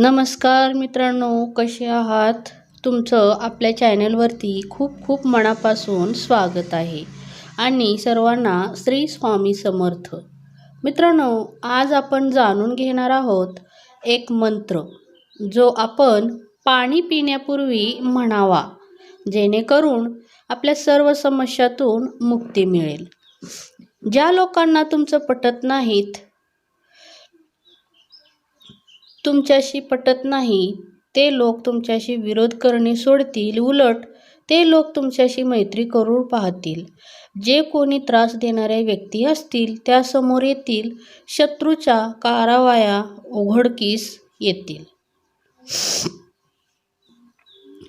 नमस्कार मित्रांनो कसे आहात? तुमचं आपल्या चॅनलवरती खूप खूप मनापासून स्वागत आहे. आणि सर्वांना श्री स्वामी समर्थ. मित्रांनो आज आपण जाणून घेणार आहोत एक मंत्र जो आपण पाणी पिण्यापूर्वी म्हणावा जेणेकरून आपल्या सर्व समस्यातून मुक्ती मिळेल. ज्या लोकांना तुमचं पटत नाहीत तुमच्याशी पटत नाही. ते लोक तुमच्याशी विरोध करणे सोडतील. उलट ते लोक तुमच्याशी मैत्री करून पाहतील. जे कोणी त्रास देणाऱ्या व्यक्ती असतील त्यासमोर येतील. शत्रूच्या कारावाया उघडकीस येतील.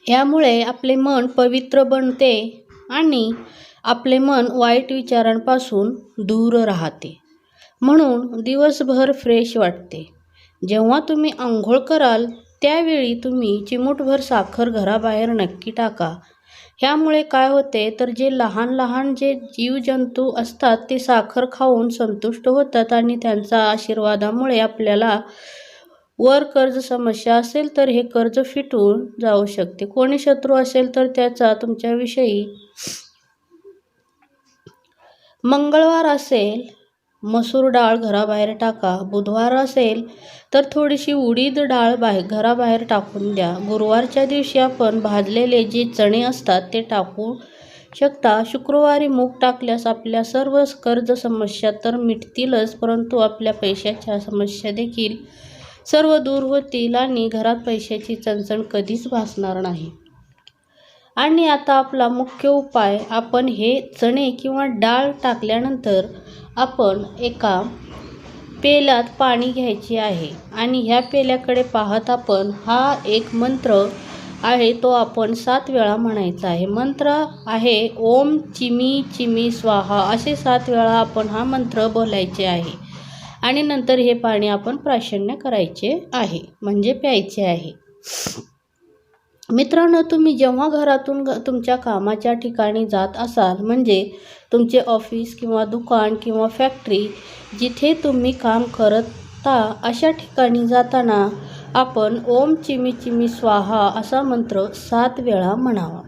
यामुळे आपले मन पवित्र बनते आणि आपले मन वाईट विचारांपासून दूर राहते. म्हणून दिवसभर फ्रेश वाटते. जेव्हा तुम्ही आंघोळ कराल त्यावेळी तुम्ही चिमूटभर साखर घराबाहेर नक्की टाका. ह्यामुळे काय होते तर जे लहान लहान जे जीवजंतू असतात ते साखर खाऊन संतुष्ट होतात आणि त्यांचा आशीर्वादामुळे आपल्याला वर कर्ज समस्या असेल तर हे कर्ज फिटून जाऊ शकते. कोणी शत्रू असेल तर त्याचा तुमच्याविषयी मंगळवार असेल मसूर डाळ घराबाहेर टाका. बुधवार असेल तर थोडीशी उडीद डाळ बाहेर घराबाहेर टाकून द्या. गुरुवारच्या दिवशी आपण भाजलेले जे चणे असतात ते टाकू शकता. शुक्रवारी मूग टाकल्यास आपल्या सर्व कर्ज समस्या तर मिटतीलच परंतु आपल्या पैशाच्या समस्या देखील सर्व दूर होतील आणि घरात पैशाची चणचण कधीच भासणार नाही. आणि आता आपला मुख्य उपाय आपण हे चणे किंवा डाळ टाकल्यानंतर आपण एका पेल्यात पाणी घ्यायचे आहे. आणि ह्या पेल्याकडे पाहत आपण हा एक मंत्र आहे तो आपण सात वेळा म्हणायचा आहे. मंत्र आहे ओम चिमी चिमी स्वाहा असे सात वेळा आपण हा मंत्र बोलायचे आहे. आणि नंतर हे पाणी आपण प्राशन्य करायचे आहे म्हणजे प्यायचे आहे. मित्रांनो तुम्ही जेव्हा घरातून तुमच्या कामाच्या ठिकाणी जात असाल म्हणजे तुमचे ऑफिस किंवा दुकान किंवा फॅक्टरी जिथे तुम्ही काम करता अशा ठिकाणी जाताना आपण ओम चिमी चिमी स्वाहा असा मंत्र सात वेळा म्हणावा.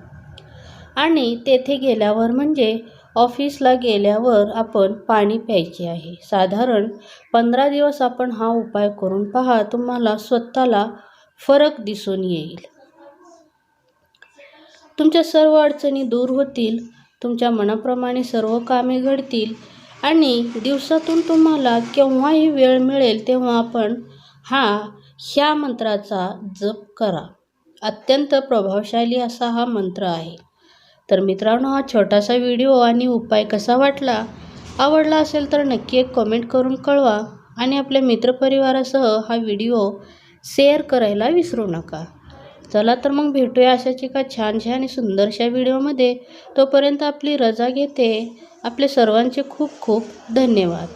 आणि तेथे गेल्यावर म्हणजे ऑफिसला गेल्यावर आपण पाणी प्यायचे आहे. साधारण पंधरा दिवस आपण हा उपाय करून पहा तुम्हाला स्वतःला फरक दिसून येईल. तुमच्या सर्व अडचणी दूर होतील तुमच्या मनाप्रमाणे सर्व कामे घडतील आणि दिवसातून तुम्हाला केव्हाही वेळ मिळेल तेव्हा आपण हा ह्या मंत्राचा जप करा. अत्यंत प्रभावशाली असा हा मंत्र आहे. तर मित्रांनो हा छोटासा व्हिडिओ आणि उपाय कसा वाटला? आवडला असेल तर नक्की एक कमेंट करून कळवा आणि आपल्या मित्रपरिवारासह हा व्हिडिओ शेअर करायला विसरू नका. चला तर मग भेटूया अशाच एका छानशा आणि सुंदरशा व्हिडिओमध्ये. तोपर्यंत आपली रजा घेते. आपले सर्वांचे खूप खूप धन्यवाद.